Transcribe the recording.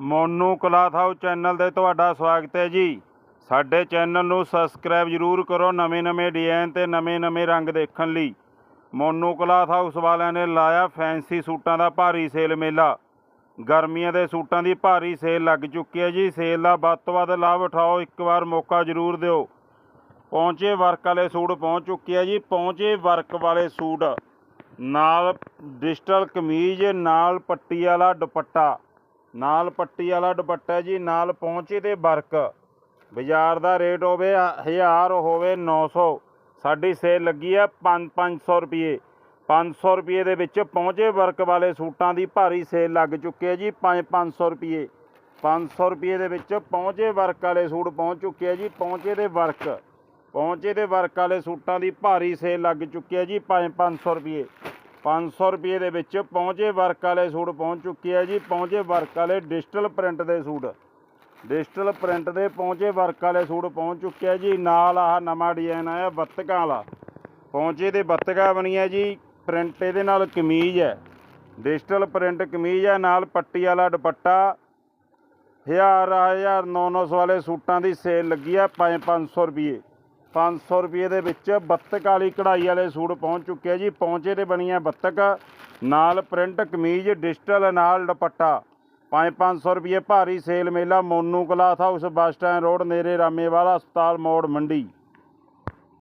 Monu cloth house channel ਤੇ ਤੁਹਾਡਾ ਸਵਾਗਤ ਹੈ ਜੀ। ਸਾਡੇ ਚੈਨਲ ਨੂੰ ਸਬਸਕ੍ਰਾਈਬ ਜ਼ਰੂਰ ਕਰੋ ਨਵੇਂ-ਨਵੇਂ ਡਿਜ਼ਾਈਨ ਤੇ ਨਵੇਂ-ਨਵੇਂ ਰੰਗ ਦੇਖਣ ਲਈ। ਮੋਨੂ ਕਲਾਥ ਹਾਊਸ ਵਾਲਿਆਂ ਨੇ ਲਾਇਆ ਫੈਂਸੀ ਸੂਟਾਂ ਦਾ ਭਾਰੀ ਸੇਲ ਮੇਲਾ। ਗਰਮੀਆਂ ਦੇ ਸੂਟਾਂ ਦੀ ਭਾਰੀ ਸੇਲ ਲੱਗ ਚੁੱਕੀ ਹੈ ਜੀ। ਸੇਲ ਦਾ ਵੱਧ ਤੋਂ ਵੱਧ ਲਾਭ ਉਠਾਓ, ਇੱਕ ਵਾਰ ਮੌਕਾ ਜ਼ਰੂਰ ਦਿਓ। ਪਹੁੰਚੇ ਵਰਕ ਵਾਲੇ ਸੂਟ ਪਹੁੰਚ ਚੁੱਕੇ ਆ ਜੀ। ਪਹੁੰਚੇ ਵਰਕ ਵਾਲੇ ਸੂਟ। ਨਾਲ ਡਿਜੀਟਲ ਕਮੀਜ਼, ਨਾਲ ਪੱਟੀ ਵਾਲਾ ਦੁਪੱਟਾ। ਨਾਲ ਪੱਟੀ ਵਾਲਾ ਦੁਪੱਟਾ ਜੀ, ਨਾਲ ਪਹੁੰਚੇ ਤੇ ਵਰਕ। ਬਾਜ਼ਾਰ ਦਾ ਰੇਟ ਹੋਵੇ 1000 ਹੋਵੇ 900 ਸਾਡੀ ਸੇਲ ਲੱਗੀ ਆ 5 500 ਰੁਪਏ 500 ਰੁਪਏ ਦੇ ਵਿੱਚ ਪਹੁੰਚੇ ਵਰਕ ਵਾਲੇ ਸੂਟਾਂ ਦੀ ਭਾਰੀ ਸੇਲ ਲੱਗ ਚੁੱਕੀ ਹੈ ਜੀ 5 500 ਰੁਪਏ 500 ਰੁਪਏ ਦੇ ਵਿੱਚ ਪਹੁੰਚੇ ਵਰਕ ਵਾਲੇ ਸੂਟ ਪਹੁੰਚ ਚੁੱਕੇ ਆ ਜੀ, ਪਹੁੰਚੇ ਦੇ ਵਰਕ। ਪਹੁੰਚੇ ਦੇ ਵਰਕ ਵਾਲੇ ਸੂਟਾਂ ਦੀ ਭਾਰੀ ਸੇਲ ਲੱਗ ਚੁੱਕੀ ਹੈ ਜੀ 5 500 ਰੁਪਏ 500 ਰੁਪਏ ਦੇ ਵਿੱਚ ਪਹੁੰਚੇ ਵਰਕ ਵਾਲੇ ਸੂਟ ਪਹੁੰਚ ਚੁੱਕੇ ਆ ਜੀ। ਪਹੁੰਚੇ ਵਰਕ ਵਾਲੇ ਡਿਜੀਟਲ ਪ੍ਰਿੰਟ ਦੇ ਸੂਟ। ਡਿਜੀਟਲ ਪ੍ਰਿੰਟ ਦੇ ਪਹੁੰਚੇ ਵਰਕ ਵਾਲੇ ਸੂਟ ਪਹੁੰਚ ਚੁੱਕੇ ਆ ਜੀ। ਨਾਲ ਆਹ ਨਵਾਂ ਡਿਜ਼ਾਈਨ ਆਇਆ, ਬੱਤਕਾਂ ਵਾਲਾ। ਪਹੁੰਚੇ ਦੇ ਬੱਤਕਾਂ ਬਣੀਆਂ ਜੀ। ਪ੍ਰਿੰਟ ਇਹਦੇ ਨਾਲ ਕਮੀਜ਼ ਹੈ। ਡਿਜੀਟਲ ਪ੍ਰਿੰਟ ਕਮੀਜ਼ ਹੈ। ਨਾਲ ਪੱਟੀ ਵਾਲਾ ਦੁਪੱਟਾ। ਹਜ਼ਾਰ ਹਜ਼ਾਰ 900 ਵਾਲੇ ਸੂਟਾਂ ਦੀ ਸੇਲ ਲੱਗੀ ਆ 5-500 ਰੁਪਏ। 500 ਰੁਪਏ ਦੇ ਵਿੱਚ ਬੱਤਕ ਵਾਲੀ ਕਢਾਈ ਵਾਲੇ ਸੂਟ ਪਹੁੰਚ ਚੁੱਕੇ ਆ ਜੀ। ਪਹੁੰਚੇ ਤੇ ਬਣੀਆਂ ਬੱਤਕ, ਨਾਲ ਪ੍ਰਿੰਟ ਕਮੀਜ਼, ਡਿਜੀਟਲ, ਨਾਲ ਦੁਪੱਟਾ। 5-500 ਰੁਪਏ ਭਾਰੀ ਸੇਲ ਮੇਲਾ, Monu cloth house, bus stand road, ਨੇੜੇ ਰਾਮੇਵਾਲਾ ਹਸਪਤਾਲ, ਮੋੜ, ਮੰਡੀ।